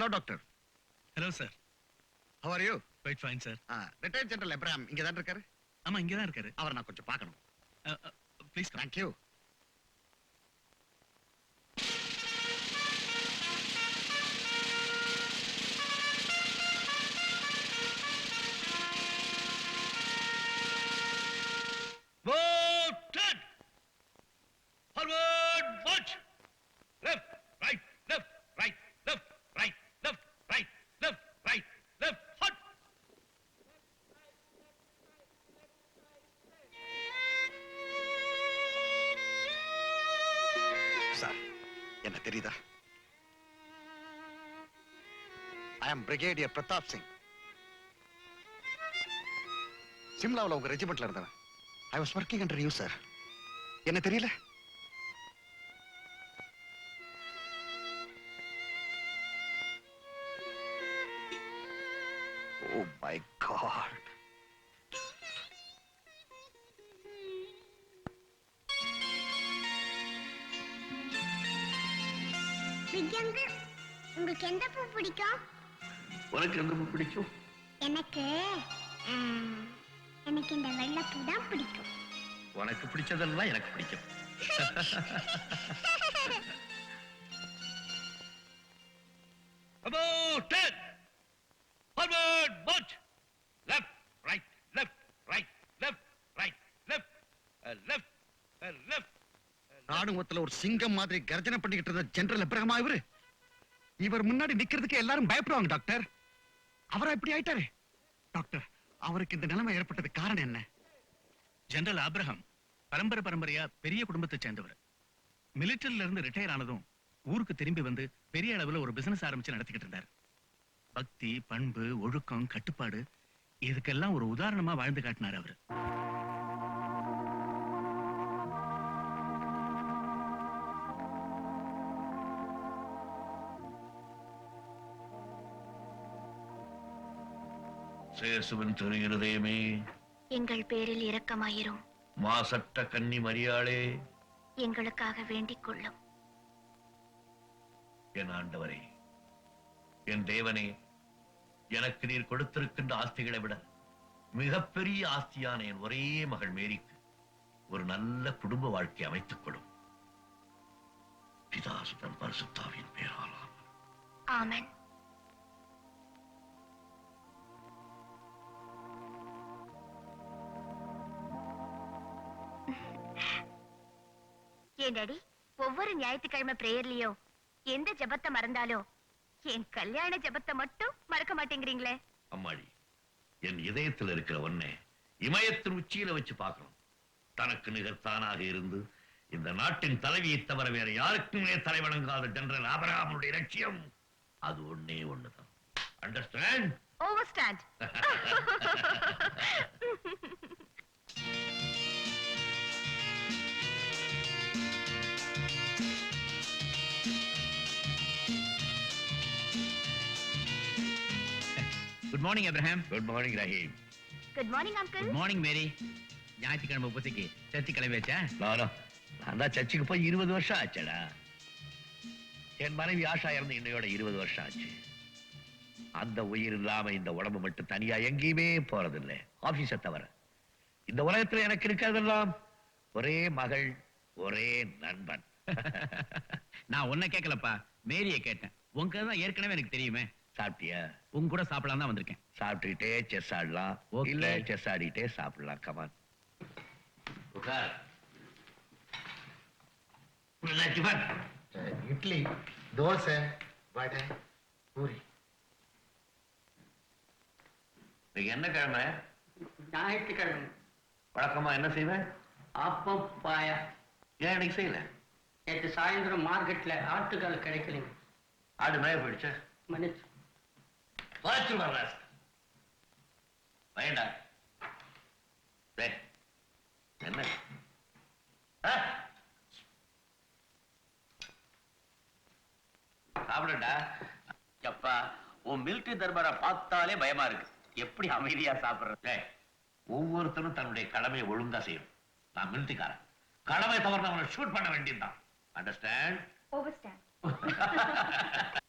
Hello doctor hello sir how are you quite fine sir retired general Ephraim இங்க தான் இருக்காரு? ஆமா இங்கே தான் இருக்காரு. அவரை நான் கொஞ்சம் பார்க்கணும். ப்ளீஸ் கம் தேங்க்யூ என்ன தெரியுதா? I am brigadier Pratap Singh சிம்லாவில் உங்க ரெஜிமெண்ட்ல இருந்தவன். I was working under you sir என்ன தெரியல? ஓ மை காட் விஜயங்கு உங்களுக்கு எந்த பூ பிடிக்கும் உனக்கு எந்த பூ பிடிக்கும் எனக்கு எனக்கு இந்த வெள்ளைப்பூ தான் பிடிக்கும் உனக்கு பிடிச்சதெல்லாம் எனக்கு பிடிக்கும் About ten! Forward, march! Left, right, left, right, left, right, left, uh, left, uh, left. ராணுவத்துல ஒரு சிங்கம் மாதிரி கர்ஜனை பண்ணிக்கிட்டு இருந்த ஜெனரல் எப்ரஹமா இவரு? இவர் முன்னாடி நிக்கிறதுக்கு எல்லாரும் பயப்படுவாங்க டாக்டர். அவரா இப்படி ஆயிட்டாரு? டாக்டர் அவருக்கு இந்த நிலைமை ஏற்பட்டது காரணம் என்ன? ஜெனரல் ஆபிரகாம் பரம்பரை பரம்பரையா பெரிய குடும்பத்தை சேர்ந்தவர். மிலிட்டரியில இருந்து ரிட்டையர் ஆனதும் ஊருக்கு திரும்பி வந்து பெரிய அளவுல ஒரு பிசினஸ் ஆரம்பிச்சு நடத்திக்கிட்டு இருந்தார். பக்தி பண்பு ஒழுக்கம் கட்டுப்பாடு இதுக்கெல்லாம் ஒரு உதாரணமா வாழ்ந்து காட்டினார் அவர். சேசுவன் திருகிறதேமே எங்கள் பேரில் இரக்கமாயிரும். மாசற்ற கன்னி மரியாளே எங்களுக்காக வேண்டிக் கொள்ளும். என் ஆண்டவரே என் தேவனே எனக்கு நீர் கொடுத்திருக்கின்ற ஆஸ்திகளை விட மிகப்பெரிய ஆஸ்தியான என் ஒரே மகள் மேரிக்கு ஒரு நல்ல குடும்ப வாழ்க்கை அமைத்துக் கொடும். பிதாசுதன் பரிசுத்தாவின் பேராலாம் ஆமென். ஏன் டாடி. ஒவ்வொரு ஞாயிற்றுக்கிழமை பிரேயர்லயோ எந்த ஜெபத்தை மறந்தாலோ என் கல்யாண ஜெபத்தை மட்டும் மறக்க மாட்டேங்கிறீங்களே. அம்மாடி என் இதயத்தில் இருக்கிற ஒன்னே இமயத்தின் உச்சியில வச்சு பார்க்கணும். தனக்கு நிகர் தானாக இருந்து இந்த நாட்டின் தலைவியை தவிர வேற யாருக்குமே தலைவணங்காத ஜெனரல் ஆபரகாமனுடைய லட்சியம் அது ஒண்ணே ஒண்ணுதான். Understand over good morning Abraham good morning Rahim good morning uncle good morning Mary ஞாயிற்றுக்கிழமை பூசைக்கு சர்ச்சு கிளம்பி வச்சா நானா நான் தான் சர்ச்சுக்கு போய் இருபது வருஷம் ஆச்சடா. என் மனைவி ஆஷா இறந்து இன்னையோட இருபது வருஷம் ஆச்சு. அந்த உயிர் இல்லாம இந்த உடம்பு மட்டும் தனியா எங்கேயுமே போறதில்லை. ஆபீஸை தவிர. இந்த உலகத்துல எனக்கு இருக்கிறதெல்லாம் ஒரே மகள் ஒரே நண்பன். நான் உன்னை கேட்கலப்பா மேரிய கேட்டேன். உங்க தான் ஏற்கனவே எனக்கு தெரியுமே. சாப்பிட்டியா? உங்க கூட சாப்பிடலாம் தான் வந்திருக்கேன். சாப்பிட்டுட்டே செஸ் ஆடலாம். இல்ல செஸ் ஆடிட்டே சாப்பிடலாம். கமான் உட்கார். இட்லி தோசை வடை பூரி. இன்னைக்கு என்ன கிழமை? ஞாயிற்றுக்கிழமை. வழக்கமா என்ன செய்வேன்? அப்பம் பாயா. ஏன் இன்னைக்கு செய்யல? நேற்று சாயந்தரம் மார்க்கெட்ல ஆட்டுக்கால் கிடைக்கலைங்க. ஆடு மேய போயிடுச்சு? மன்னிச்சு. தொலைச்சு வர்ற பயண்டா என்ன? சாப்பிடுடா. அப்பா உன் மிலிட்டரி தர்பாரை பார்த்தாலே பயமா இருக்கு. எப்படி அமைதியா சாப்பிடுற? ஒவ்வொருத்தரும் தன்னுடைய கடமையை ஒழுங்கா செய்யணும். நான் மிலிட்டிக்காரன் கடமை தவறுனவனை ஷூட் பண்ண வேண்டியதுதான். அண்டர்ஸ்டாண்ட் ஓவர்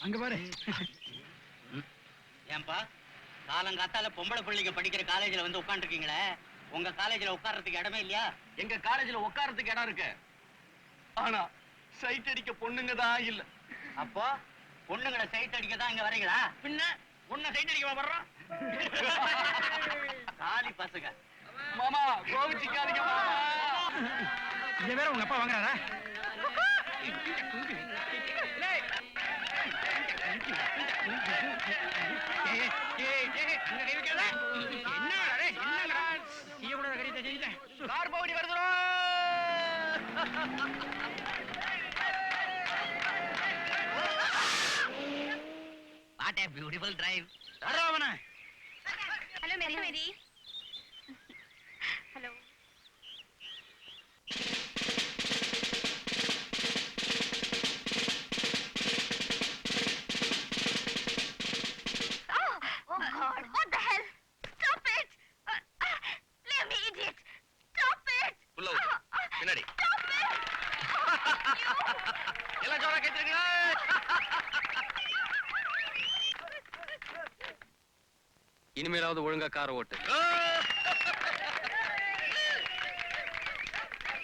அங்க பாரு ஏன்பா காலங்காத்தால பொம்பளை பிள்ளைங்க படிக்கிற காலேஜ்ல வந்து உட்காந்துருக்கீங்களே உங்க காலேஜ்ல உட்கார்றதுக்கு இடமே இல்லையா? எங்க காலேஜ்ல உட்கார்றதுக்கு இடம் இருக்கு. ஆனா சைட் அடிக்க பொண்ணுங்க தான் இல்ல. அப்போ பொண்ணுங்களை சைட் அடிக்க தான் இங்க வரீங்களா? பின்ன உன்னை சைட் அடிக்க வர்றோம் காலி பசங்க. மாமா கோவிச்சுக்காதீங்க மாமா. இங்க வேற உங்க அப்பா வாங்குறாரா? Car beautiful drive hello Mary Mary hello Oh, oh God, what the hell? Stop it! Uh, uh, leave me, idiot! Stop it! உள்ள விடு. Uh, uh, பின்னாடி Stop it! எல்லாம் ஜோரா கேட்டுருக்கீங்களா இனிமேலாவது ஒழுங்கா காரை ஓட்டு.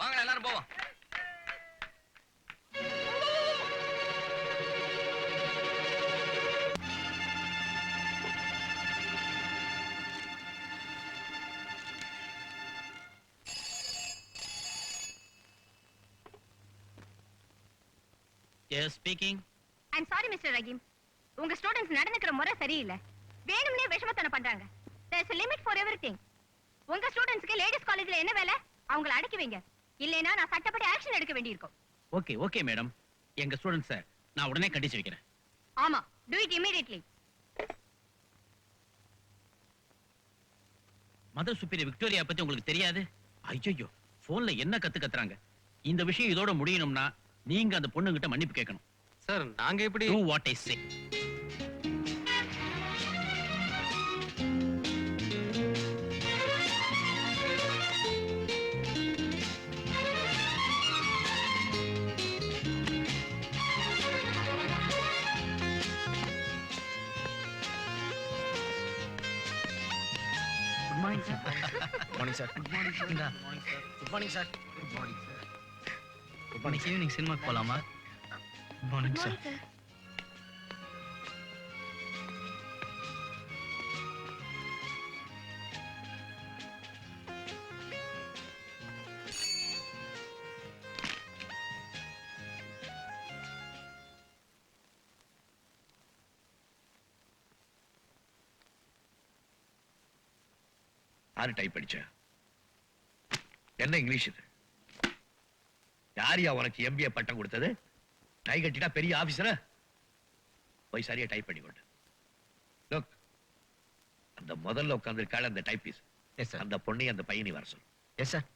வாங்க எல்லாரும் போவோம். Yes speaking I'm sorry, Mr. உங்க ஸ்டூடண்ட்ஸ் நடந்துக்கிற முறை சரியில்லை. வேணும்னே விஷமத்தனம் பண்றாங்க. There's a limit for everything. உங்க ஸ்டூடண்ட்ஸ்க்கு லேடிஸ் காலேஜ்ல என்ன வேலை? அவங்கள அடக்கி வைங்க. இல்லைன்னா நான் சட்டப்படி ஆக்ஷன் எடுக்க வேண்டியிருக்கும். ஓகே ஓகே மேடம் எங்க ஸ்டூடெண்ட்ஸை நான் உடனே கண்டிச்சு வைக்கிறேன். ஆமா do it immediately. Mother superior Victoria பத்தி உங்களுக்கு தெரியாது? ஐயோ போன்ல என்ன கத்து கத்துறாங்க? இந்த விஷயம் இதோட முடியணும்னா நீங்க அந்த பொண்ணுகிட்ட மன்னிப்பு கேட்கணும். சார் நாங்க எப்படி do what I morning sir morning sir good morning sir good morning sir good morning sir good morning evening சினிமாக்கு போலாமா குட் மார்னிங் சார் யாரு டைப் படிச்ச என்ன இங்கிலீஷ் இது? யாரியா உனக்கு எம்பிஏ பட்டம் கொடுத்தது? டை கட்டிட்டா பெரிய ஆபீசர போய் சரியா டைப் பண்ணி கொண்டு அந்த முதல்ல உட்கார்ந்து அந்த டைப்பீஸ் எஸ் சார் அந்த பொண்ணை அந்த பையனை வர சொல்லு. எஸ் சார்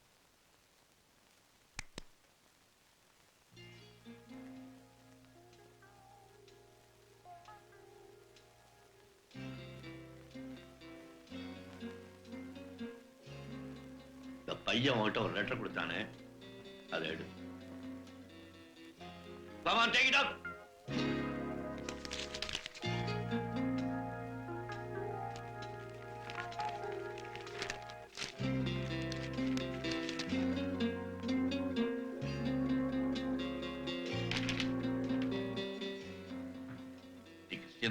பையன் உன்கிட்ட ஒரு லெட்டர் கொடுத்தானே அதை எடு. Come on, take it up.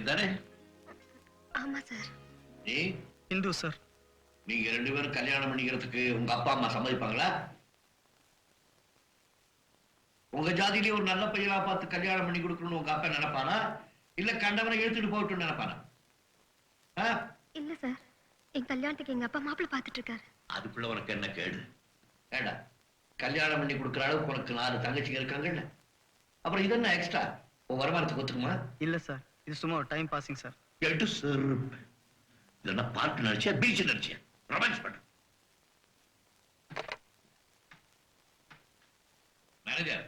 தானே? ஆமா சார். நீ? Hindu sir. நீங்க ரெண்டு பேரும் கல்யாணம் பண்ணிக்கிறதுக்கு உங்க அப்பா அம்மா சம்மதிப்பாங்களா? உங்க ஜாதியிலே ஒரு நல்ல பையனா பார்த்து கல்யாணம் பண்ணி கொடுக்கணும்னு உங்க அப்பா நினைப்பானா? இல்ல கண்டவனை இழுத்துட்டு போகட்டும்னு நினைப்பானா? ஆ? இல்ல சார். என் கல்யாணத்துக்கு எங்க அப்பா மாப்பிள்ள பாத்துட்டு இருக்காரு அதுக்குள்ள உனக்கு என்ன கேடு? ஏடா கல்யாணம் பண்ணி கொடுக்குற அளவுக்கு உனக்கு நாலு தங்கச்சிங்க இருக்காங்கல்ல அப்புறம் இது என்ன எக்ஸ்ட்ரா உன் வருமானத்துக்கு ஒத்துக்குமா? இல்ல சார். இது சும்மா ஒரு டைம் பாசிங் சார். எட்டு செருப்பு. இல்லைன்னா பார்க் நடிச்சியா பீச் நடிச்சியா? ரமேஷ் பண்ற மேனேஜர்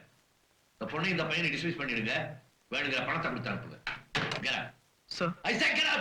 இந்த பொண்ணை இந்த பையனை டிஸ்மிஸ் பண்ணிடுங்க. வேணுங்கிற பணத்தை கொடுத்து அனுப்புங்க. Sir I say get